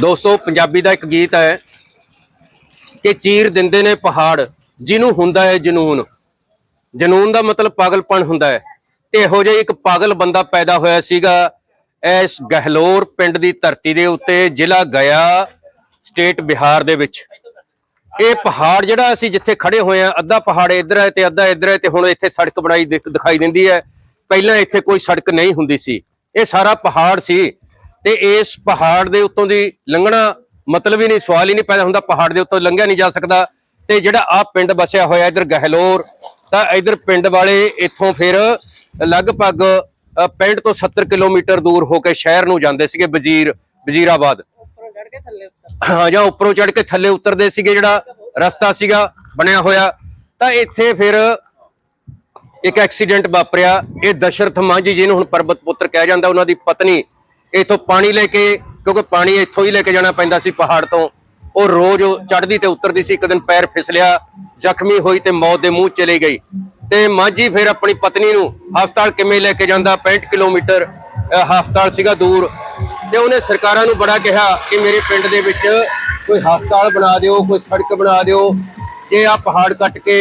ਦੋਸਤੋ, ਪੰਜਾਬੀ ਦਾ ਇੱਕ ਗੀਤ ਹੈ ਕਿ ਚੀਰ ਦਿੰਦੇ ਨੇ ਪਹਾੜ, ਜਿਹਨੂੰ ਹੁੰਦਾ ਹੈ ਜਨੂਨ। ਜਨੂਨ ਦਾ ਮਤਲਬ ਪਾਗਲਪਣ ਹੁੰਦਾ ਹੈ। ਤੇ ਇਹੋ ਜਿਹਾ ਇੱਕ ਪਾਗਲ ਬੰਦਾ ਪੈਦਾ ਹੋਇਆ ਸੀਗਾ ਇਸ ਗਹਿਲੋਰ ਪਿੰਡ ਦੀ ਧਰਤੀ ਦੇ ਉੱਤੇ, ਜ਼ਿਲ੍ਹਾ ਗਿਆ ਸਟੇਟ ਬਿਹਾਰ ਦੇ ਵਿੱਚ। ਇਹ ਪਹਾੜ ਜਿਹੜਾ ਅਸੀਂ ਜਿੱਥੇ ਖੜੇ ਹੋਏ ਆ ਅੱਧਾ ਪਹਾੜ ਇੱਧਰ ਹੈ ਤੇ ਅੱਧਾ ਇੱਧਰ ਹੈ ਤੇ ਹੁਣ ਇੱਥੇ ਸੜਕ ਬਣਾਈ ਦਿਖ- ਦਿਖਾਈ ਦਿੰਦੀ ਹੈ। ਪਹਿਲਾਂ ਇੱਥੇ ਕੋਈ ਸੜਕ ਨਹੀਂ ਹੁੰਦੀ ਸੀ। ਇਹ ਸਾਰਾ ਪਹਾੜ ਸੀ। ਤੇ ਇਸ ਪਹਾੜ ਦੇ ਉੱਤੋਂ ਦੀ ਲੰਘਣਾ ਮਤਲਬ ਹੀ ਨਹੀਂ, ਸਵਾਲ ਹੀ ਨਹੀਂ ਪੈਦਾ ਹੁੰਦਾ, ਪਹਾੜ ਦੇ ਉੱਤੋਂ ਲੰਘਿਆ ਨਹੀਂ ਜਾ ਸਕਦਾ। ਤੇ ਜਿਹੜਾ ਆ ਪਿੰਡ ਵਸਿਆ ਹੋਇਆ ਇੱਧਰ ਗਹਿਲੋਰ, ਤਾਂ ਇੱਧਰ ਪਿੰਡ ਵਾਲੇ ਇੱਥੋਂ ਫਿਰ ਲਗਭਗ 65 ਤੋਂ 70 ਕਿਲੋਮੀਟਰ ਦੂਰ ਹੋ ਕੇ ਸ਼ਹਿਰ ਨੂੰ ਜਾਂਦੇ ਸੀਗੇ, ਵਜ਼ੀਰ, ਵਜ਼ੀਰਾਬਾਦ। ਹਾਂ, ਜਾਂ ਉੱਪਰੋਂ ਚੜ ਕੇ ਥੱਲੇ ਉਤਰਦੇ ਸੀਗੇ, ਜਿਹੜਾ ਰਸਤਾ ਸੀਗਾ, ਬਣਿਆ ਹੋਇਆ। ਤਾਂ ਇੱਥੇ ਫਿਰ ਇੱਕ ਐਕਸੀਡੈਂਟ ਵਾਪਰਿਆ। ਇਹ ਦਸ਼ਰਥ ਮਾਂਝੀ ਜਿਹਨੂੰ ਹੁਣ ਪਰਬਤ ਪੁੱਤਰ ਕਿਹਾ ਜਾਂਦਾ, ਉਹਨਾਂ ਦੀ ਪਤਨੀ ਇਥੋਂ ਪਾਣੀ ਲੈ ਕੇ, ਕਿਉਂਕਿ ਪਾਣੀ ਇੱਥੋਂ ਹੀ ਲੈ ਕੇ ਜਾਣਾ ਪੈਂਦਾ ਸੀ ਪਹਾੜ ਤੋਂ। ਉਹ ਰੋਜ਼ ਚੜ੍ਹਦੀ ਤੇ ਉਤਰਦੀ ਸੀ, ਇੱਕ ਦਿਨ ਪੈਰ ਫਿਸਲਿਆ ਜ਼ਖਮੀ ਹੋਈ ਤੇ ਮੌਤ ਦੇ ਮੂੰਹ ਚਲੀ ਗਈ। ਤੇ ਮਾਂਝੀ ਫਿਰ ਆਪਣੀ ਪਤਨੀ ਨੂੰ ਹਸਪਤਾਲ ਕਿਵੇਂ ਲੈ ਕੇ ਜਾਂਦਾ 65 ਕਿਲੋਮੀਟਰ ਹਸਪਤਾਲ ਸੀਗਾ ਦੂਰ। ਤੇ ਉਹਨੇ ਸਰਕਾਰਾਂ ਨੂੰ ਬੜਾ ਕਿਹਾ ਕਿ ਮੇਰੇ ਪਿੰਡ ਦੇ ਵਿੱਚ ਕੋਈ ਹਸਪਤਾਲ ਬਣਾ ਦਿਓ, ਕੋਈ ਸੜਕ ਬਣਾ ਦਿਓ। ਜੇ ਆ ਪਹਾੜ ਕੱਟ ਕੇ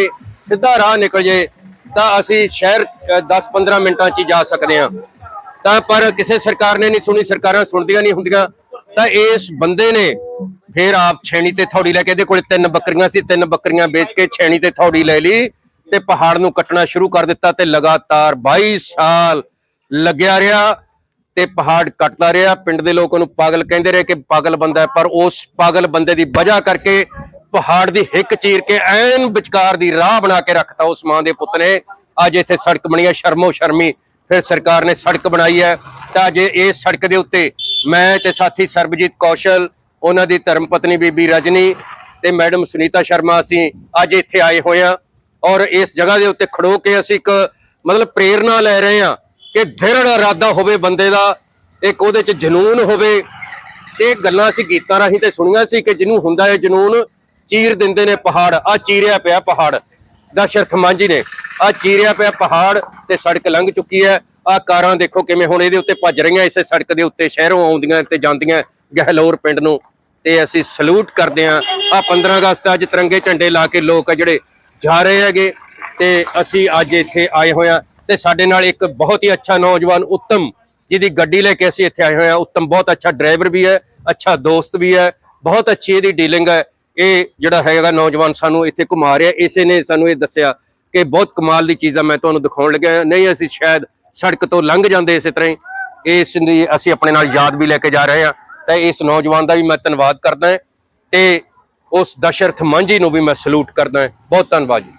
ਸਿੱਧਾ ਰਾਹ ਨਿਕਲ ਜੇ, ਤਾਂ ਅਸੀਂ ਸ਼ਹਿਰ 10-15 ਮਿੰਟਾਂ 'ਚ ਹੀ ਜਾ ਸਕਦੇ ਹਾਂ। ਤਾਂ ਪਰ ਕਿਸੇ ਸਰਕਾਰ ਨੇ ਨਹੀਂ ਸੁਣੀ, ਸਰਕਾਰਾਂ ਸੁਣਦੀਆਂ ਨਹੀਂ ਹੁੰਦੀਆਂ। ਤਾਂ ਇਸ ਬੰਦੇ ਨੇ ਫਿਰ ਆਪ ਛੇਣੀ ਤੇ ਥੌੜੀ ਲੈ ਕੇ ਇਹਦੇ ਕੋਲੇ ਤਿੰਨ ਬੱਕਰੀਆਂ ਸੀ, ਤਿੰਨ ਬੱਕਰੀਆਂ ਵੇਚ ਕੇ ਛੇਣੀ ਤੇ ਥੌੜੀ ਲੈ ਲਈ ਤੇ ਪਹਾੜ ਨੂੰ ਕੱਟਣਾ ਸ਼ੁਰੂ ਕਰ ਦਿੱਤਾ ਤੇ ਲਗਾਤਾਰ 22 ਸਾਲ ਲੱਗਿਆ ਰਿਹਾ ਤੇ ਪਹਾੜ ਕੱਟਦਾ ਰਿਹਾ। ਪਿੰਡ ਦੇ ਲੋਕ ਉਹਨੂੰ ਪਾਗਲ ਕਹਿੰਦੇ ਰਹੇ ਕਿ ਪਾਗਲ ਬੰਦਾ ਹੈ, ਪਰ ਉਸ ਪਾਗਲ ਬੰਦੇ ਦੀ ਵਜ੍ਹਾ ਕਰਕੇ ਪਹਾੜ ਦੀ ਹਿੱਕ ਚੀਰ ਕੇ ਐਨ ਵਿਚਕਾਰ ਦੀ ਰਾਹ ਬਣਾ ਕੇ ਰੱਖਤਾ ਉਸ ਮਾਂ ਦੇ ਪੁੱਤ ਨੇ। ਅੱਜ ਇੱਥੇ ਸੜਕ ਬਣੀ ਹੈ ਸ਼ਰਮੋ ਸ਼ਰਮੀ ਫਿਰ ਸਰਕਾਰ ਨੇ ਸੜਕ ਬਣਾਈ ਹੈ। ਤਾਂ ਅੱਜ ਇਸ ਸੜਕ ਦੇ ਉੱਤੇ ਮੈਂ ਤੇ ਸਾਥੀ ਸਰਬਜੀਤ ਕੌਸ਼ਲ, ਉਹਨਾਂ ਦੀ ਧਰਮ ਪਤਨੀ ਬੀਬੀ ਰਜਨੀ ਤੇ ਮੈਡਮ ਸੁਨੀਤਾ ਸ਼ਰਮਾ ਅਸੀਂ ਅੱਜ ਇੱਥੇ ਆਏ ਹੋਏ ਹਾਂ ਔਰ ਇਸ ਜਗ੍ਹਾ ਦੇ ਉੱਤੇ ਖੜੋ ਕੇ ਅਸੀਂ ਇੱਕ ਮਤਲਬ ਪ੍ਰੇਰਣਾ ਲੈ ਰਹੇ ਹਾਂ ਕਿ ਦ੍ਰਿੜ ਇਰਾਦਾ ਹੋਵੇ ਬੰਦੇ ਦਾ, ਇੱਕ ਉਹਦੇ 'ਚ ਜਨੂਨ ਹੋਵੇ। ਇਹ ਗੱਲਾਂ ਅਸੀਂ ਗੀਤਾਂ ਰਾਹੀਂ ਤੇ ਸੁਣੀਆਂ ਸੀ ਕਿ ਜਿਹਨੂੰ ਹੁੰਦਾ ਹੈ ਜਨੂਨ, ਚੀਰ ਦਿੰਦੇ ਨੇ ਪਹਾੜ ਆ ਚੀਰਿਆ ਪਿਆ ਪਹਾੜ। ਦਸ਼ਰਥ ਮਾਂਝੀ ਨੇ ਆ ਚੀਰਿਆ ਪਿਆ ਪਹਾੜ ਤੇ ਸੜਕ ਲੰਘ ਚੁੱਕੀ ਹੈ। ਆ ਕਾਰਾਂ ਦੇਖੋ ਕਿਵੇਂ ਹੁਣ ਇਹਦੇ ਉੱਤੇ ਭੱਜ ਰਹੀਆਂ, ਇਸੇ ਸੜਕ ਦੇ ਉੱਤੇ ਸ਼ਹਿਰੋਂ ਆਉਂਦੀਆਂ ਤੇ ਜਾਂਦੀਆਂ ਗਹਿਲੋਰ ਪਿੰਡ ਨੂੰ। ਤੇ ਅਸੀਂ ਸਲੂਟ ਕਰਦੇ ਹਾਂ। ਆ 15 ਅਗਸਤ ਅੱਜ ਤਿਰੰਗੇ ਝੰਡੇ ਲਾ ਕੇ ਲੋਕ ਆ ਜਿਹੜੇ ਜਾ ਰਹੇ ਹੈਗੇ ਤੇ ਅਸੀਂ ਅੱਜ ਇੱਥੇ ਆਏ ਹੋਏ ਹਾਂ ਤੇ ਸਾਡੇ ਨਾਲ ਇੱਕ ਬਹੁਤ ਹੀ ਅੱਛਾ ਨੌਜਵਾਨ ਉੱਤਮ ਜਿਹਦੀ ਗੱਡੀ ਲੈ ਕੇ ਅਸੀਂ ਇੱਥੇ ਆਏ ਹੋਏ ਹਾਂ। ਉੱਤਮ ਬਹੁਤ ਅੱਛਾ ਡਰਾਈਵਰ ਵੀ ਹੈ, ਅੱਛਾ ਦੋਸਤ ਵੀ ਹੈ, ਬਹੁਤ ਅੱਛੀ ਇਹਦੀ ਡੀਲਿੰਗ ਹੈ। ਇਹ ਜਿਹੜਾ ਹੈਗਾ ਨੌਜਵਾਨ ਸਾਨੂੰ ਇੱਥੇ ਘੁਮਾ ਰਿਹਾ, ਇਸੇ ਨੇ ਸਾਨੂੰ ਇਹ ਦੱਸਿਆ ਕਿ ਬਹੁਤ ਕਮਾਲ ਦੀ ਚੀਜ਼ਾਂ ਮੈਂ ਤੁਹਾਨੂੰ ਦਿਖਾਉਣ ਲੱਗਿਆ। ਨਹੀਂ, ਅਸੀਂ ਸ਼ਾਇਦ ਸੜਕ ਤੋਂ ਲੰਘ ਜਾਂਦੇ ਇਸੇ ਤਰ੍ਹਾਂ ਹੀ। ਇਸ ਦੀ ਅਸੀਂ ਆਪਣੇ ਨਾਲ ਯਾਦ ਵੀ ਲੈ ਕੇ ਜਾ ਰਹੇ ਹਾਂ। ਤਾਂ ਇਸ ਨੌਜਵਾਨ ਦਾ ਵੀ ਮੈਂ ਧੰਨਵਾਦ ਕਰਦਾ ਹਾਂ ਤੇ ਉਸ ਦਸ਼ਰਥ ਮਾਂਝੀ ਨੂੰ ਵੀ ਮੈਂ ਸਲੂਟ ਕਰਦਾ ਹਾਂ। ਬਹੁਤ ਧੰਨਵਾਦ ਜੀ।